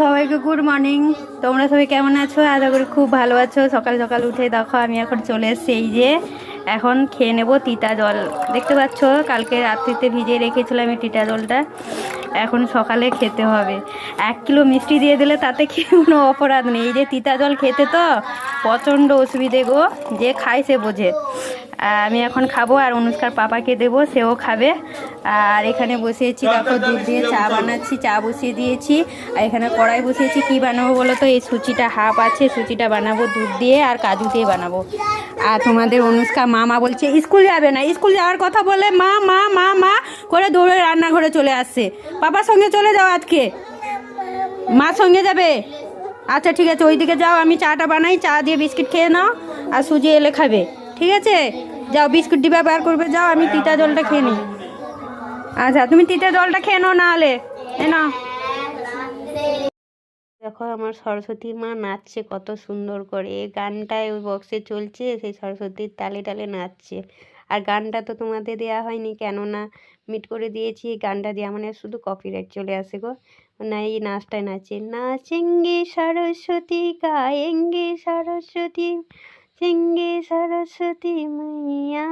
সবাইকে good morning তোমরা সবাই কেমন আছো? আশা করি খুব ভালো আছো। সকাল সকাল উঠে দেখো, আমি এখন চলে এসেছি এই যে এখন খেয়ে নেব তিতা জল। দেখতে পাচ্ছ কালকে রাত্রিতে ভিজিয়ে রেখেছিলাম এই তিতা জলটা। এখন সকালে খেতে হবে। এক কিলো মিষ্টি দিয়ে দিলে তাতে কি কোনো অপরাধ নেই? এই যে তিতা জল খেতে তো প্রচণ্ড অসুবিধে গো যে খায় সে বোঝে। আমি এখন খাব আর অনুষ্কার পাপাকে দেবো সেও খাবে। আর এখানে বসিয়েছি দেখো দুধ দিয়ে চা বানাচ্ছি চা বসিয়ে দিয়েছি। আর এখানে কড়াই বসিয়েছি কি বানাবো বলো তো? এই সুচিটা হাফ আছে সুচিটা বানাবো দুধ দিয়ে আর কাজু দিয়ে বানাবো। আর তোমাদের অনুষ্কা মামা বলছে, স্কুল যাবে না। স্কুল যাওয়ার কথা বলে মা মা মা মা করে দৌড়ে রান্নাঘরে চলে আসছে পাপার সঙ্গে চলে যাও আজকে। মার সঙ্গে যাবে? আচ্ছা ঠিক আছে, ওইদিকে যাও, আমি চাটা বানাই, চা দিয়ে বিস্কিট খেয়ে নাও, আর সুজি এলে খাবে। ঠিক আছে, যাও, বিস্কুট ডিবা বার করবে, যাও, আমি তিতা জলটা খেয়ে নিই। আচ্ছা তুমি তিতা জলটা খেয়ে নাও না হলে এ নাও। দেখো আমার সরস্বতী মা নাচছে কত সুন্দর করে। এই গানটায় ওই বক্সে চলছে, সেই সরস্বতীর তালে তালে নাচছে। আর গানটা তো তোমাদের দেওয়া হয়নি, কেননা মিট করে দিয়েছি, এই গানটা দেওয়া মানে শুধু কপিরাইট চলে আসে গো। না, এই নাচটায় নাচে, নাচেঙ্গে সরস্বতী, গায়েঙ্গে সরস্বতী সিঙ্গে সরস্বতী মাইয়া।